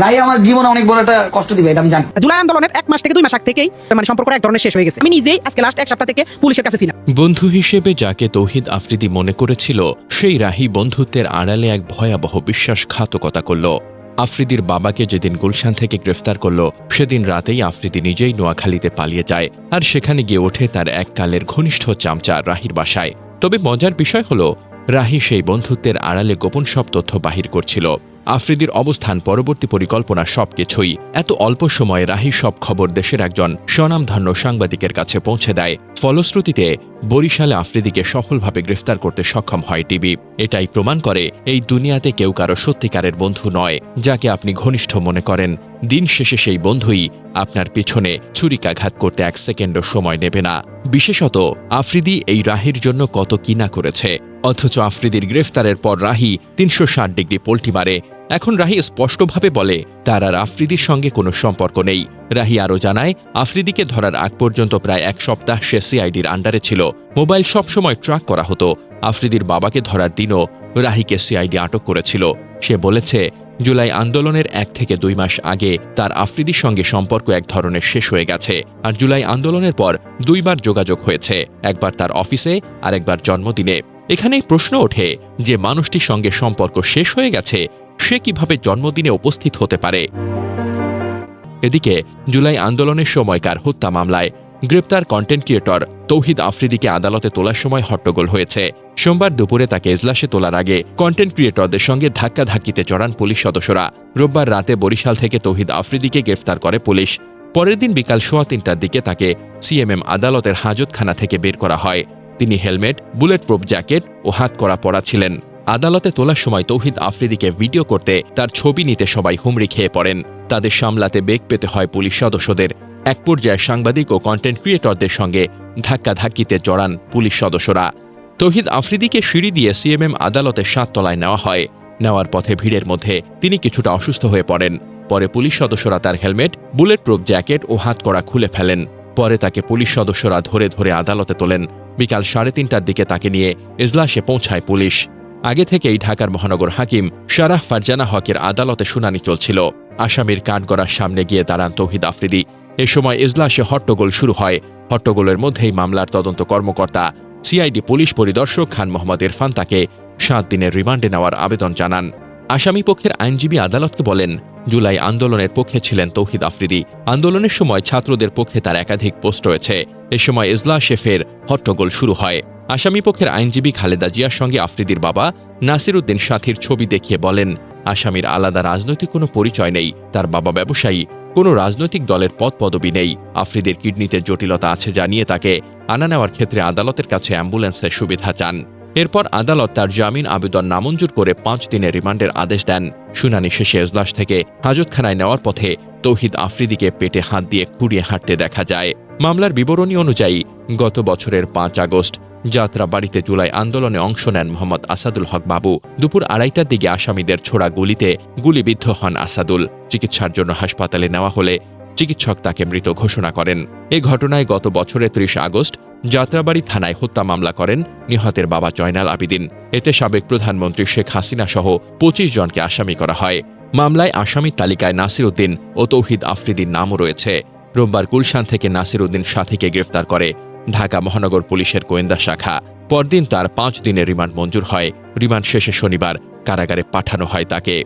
রাই আমার জীবনে অনেক বড় একটা কষ্ট দিবে এটা আমি জানি। জুলাই আন্দোলনের এক মাস থেকে দুই মাস আগ থেকেই মানে সম্পর্কটা এক ধরনের শেষ হয়ে গেছে। আমি নিজেই আজকে লাস্ট এক সপ্তাহ থেকে পুলিশের কাছে ছিলাম। বন্ধু হিসেবে যাকে তৌহিদ আফ্রিদি মনে করেছিল সেই রাহি বন্ধুত্বের আড়ালে এক ভয়াবহ বিশ্বাসঘাতকতা করল। আফ্রিদির বাবাকে যেদিন গুলশান থেকে গ্রেফতার করল সেদিন রাতেই আফ্রিদি নিজেই নোয়াখালীতে পালিয়ে যায় আর সেখানে গিয়ে ওঠে তার এককালের ঘনিষ্ঠ চামচা রাহির বাসায়। তবে মজার বিষয় হল রাহি সেই বন্ধুত্বের আড়ালে গোপন সব তথ্য বাহির করছিল। আফ্রিদির অবস্থান পরবর্তী পরিকল্পনা সবকিছুই এত অল্প সময়ে রাহি সব খবর দেশের একজন স্বনামধন্য সাংবাদিকের কাছে পৌঁছে দেয়। ফলশ্রুতিতে, বরিশালে আফ্রিদিকে সফলভাবে গ্রেফতার করতে সক্ষম হয় টিভি এটাই প্রমাণ করে এই দুনিয়াতে কেউ কারও সত্যিকারের বন্ধু নয়, যাকে আপনি ঘনিষ্ঠ মনে করেন। দিন শেষে সেই বন্ধুই আপনার পিছনে ছুরিকাঘাত করতে এক সেকেন্ডও সময় নেবে না। বিশেষত, আফ্রিদি এই রাহির জন্য কত কিনা করেছে। অথচ আফ্রিদির গ্রেফতারের পর রাহি তিনশো ষাট ডিগ্রি পোল্টি মারে এখন রাহি স্পষ্টভাবে বলে, তার আর আফ্রিদির সঙ্গে কোনো সম্পর্ক নেই। রাহি আরও জানায়, আফ্রিদিকে ধরার আগ পর্যন্ত প্রায় এক সপ্তাহ সে সিআইডির আন্ডারে ছিল। মোবাইল সবসময় ট্র্যাক করা হতো। আফ্রিদির বাবাকে ধরার দিনও রাহিকে সিআইডি আটক করেছিল। সে বলেছে, জুলাই আন্দোলনের এক থেকে দুই মাস আগে তার আফ্রিদির সঙ্গে সম্পর্ক এক ধরনের শেষ হয়ে গেছে আর জুলাই আন্দোলনের পর দুইবার যোগাযোগ হয়েছে, একবার তার অফিসে আর একবার জন্মদিনে। এখানেই প্রশ্ন ওঠে যে, মানুষটির সঙ্গে সম্পর্ক শেষ হয়ে গেছে সে কীভাবে জন্মদিনে উপস্থিত হতে পারে? এদিকে, জুলাই আন্দোলনের সময়কার হত্যা মামলায় গ্রেপ্তার কন্টেন্ট ক্রিয়েটর তৌহিদ আফ্রিদিকে আদালতে তোলার সময় হট্টগোল হয়েছে। সোমবার দুপুরে তাকে এজলাসে তোলার আগে কন্টেন্ট ক্রিয়েটরদের সঙ্গে ধাক্কাধাক্কিতে চড়ান পুলিশ সদস্যরা। রোববার রাতে বরিশাল থেকে তৌহিদ আফ্রিদিকে গ্রেফতার করে পুলিশ। পরের দিন বিকাল সোয়া তিনটার দিকে তাকে সিএমএম আদালতের হাজতখানা থেকে বের করা হয়। তিনি হেলমেট বুলেট প্রুফ জ্যাকেট ও হাত করা পরা ছিলেন। আদালতে তোলার সময় তৌহিদ আফ্রিদিকে ভিডিও করতে তার ছবি নিতে সবাই হুমড়ি খেয়ে পড়েন। তাদের সামলাতে বেগ পেতে হয় পুলিশ সদস্যদের। এক পর্যায়ে সাংবাদিক ও কন্টেন্ট ক্রিয়েটরদের সঙ্গে ধাক্কাধাক্কিতে জড়ান পুলিশ সদস্যরা। তৌহিদ আফ্রিদিকে সিঁড়ি দিয়ে সিএমএম আদালতের সাততলায় নেওয়া হয়। নেওয়ার পথে ভিড়ের মধ্যে তিনি কিছুটা অসুস্থ হয়ে পড়েন। পরে পুলিশ সদস্যরা তার হেলমেট বুলেট প্রুফ জ্যাকেট ও হাতকড়া খুলে ফেলেন। পরে তাকে পুলিশ সদস্যরা ধরে ধরে আদালতে তোলেন। বিকাল সাড়ে তিনটার দিকে তাকে নিয়ে এজলাসে পৌঁছায় পুলিশ। আগে থেকেই ঢাকার মহানগর হাকিম শারাহ ফারজানা হকের আদালতে শুনানি চলছিল। আসামির কাঠগড়ার সামনে গিয়ে দাঁড়ান তৌহিদ আফ্রিদি। এ সময় এজলাসে হট্টগোল শুরু হয়। হট্টগোলের মধ্যেই মামলার তদন্ত কর্মকর্তা, সিআইডি পুলিশ পরিদর্শক খান মোহাম্মদ ইরফান তাকে সাত দিনের রিমান্ডে নেওয়ার আবেদন জানান। আসামি পক্ষের আইনজীবী আদালতকে বলেন, জুলাই আন্দোলনের পক্ষে ছিলেন তৌহিদ আফ্রিদি। আন্দোলনের সময় ছাত্রদের পক্ষে তার একাধিক পোস্ট রয়েছে। এ সময় এজলাসে ফের হট্টগোল শুরু হয়। আসামি পক্ষের আইনজীবী খালেদা জিয়ার সঙ্গে আফ্রিদির বাবা নাসির উদ্দিন সাথীর ছবি দেখিয়ে বলেন, আসামির আলাদা রাজনৈতিক কোনো পরিচয় নেই, তার বাবা ব্যবসায়ী, কোনো রাজনৈতিক দলের পদ পদবি নেই। আফ্রিদের কিডনিতে জটিলতা আছে জানিয়ে তাকে আনা নেওয়ার ক্ষেত্রে আদালতের কাছে অ্যাম্বুলেন্সের সুবিধা চান। এরপর আদালত তার জামিন আবেদন নামঞ্জুর করে পাঁচ দিনের রিমান্ডের আদেশ দেন। শুনানি শেষে এজলাস থেকে হাজতখানায় নেওয়ার পথে তৌহিদ আফ্রিদিকে পেটে হাত দিয়ে খুঁড়িয়ে হাঁটতে দেখা যায়। মামলার বিবরণী অনুযায়ী, গত বছরের পাঁচ আগস্ট যাত্রা বাড়িতে জুলাই আন্দোলনে অংশ নেন মোহাম্মদ আসাদুল হক বাবু। দুপুর আড়াইটার দিকে আসামিদের ছোড়া গুলিতে গুলিবিদ্ধ হন আসাদুল। চিকিৎসার জন্য হাসপাতালে নেওয়া হলে চিকিৎসক তাকে মৃত ঘোষণা করেন। এ ঘটনায় গত বছরের ত্রিশ আগস্ট যাত্রাবাড়ি থানায় হত্যা মামলা করেন নিহতের বাবা জয়নাল আবিদিন। এতে সাবেক প্রধানমন্ত্রী শেখ হাসিনা সহ পঁচিশ জনকে আসামি করা হয়। মামলায় আসামির তালিকায় নাসির উদ্দিন ও তৌহিদ আফ্রিদির নামও রয়েছে। রোববার গুলশান থেকে নাসির উদ্দিন সাথীকে গ্রেফতার করে ঢাকা মহানগর পুলিশের গোয়েন্দা শাখা। পরদিন তার পাঁচ দিনের রিমান্ড মঞ্জুর হয়। রিমান্ড শেষে শনিবার কারাগারে পাঠানো হয় তাকে।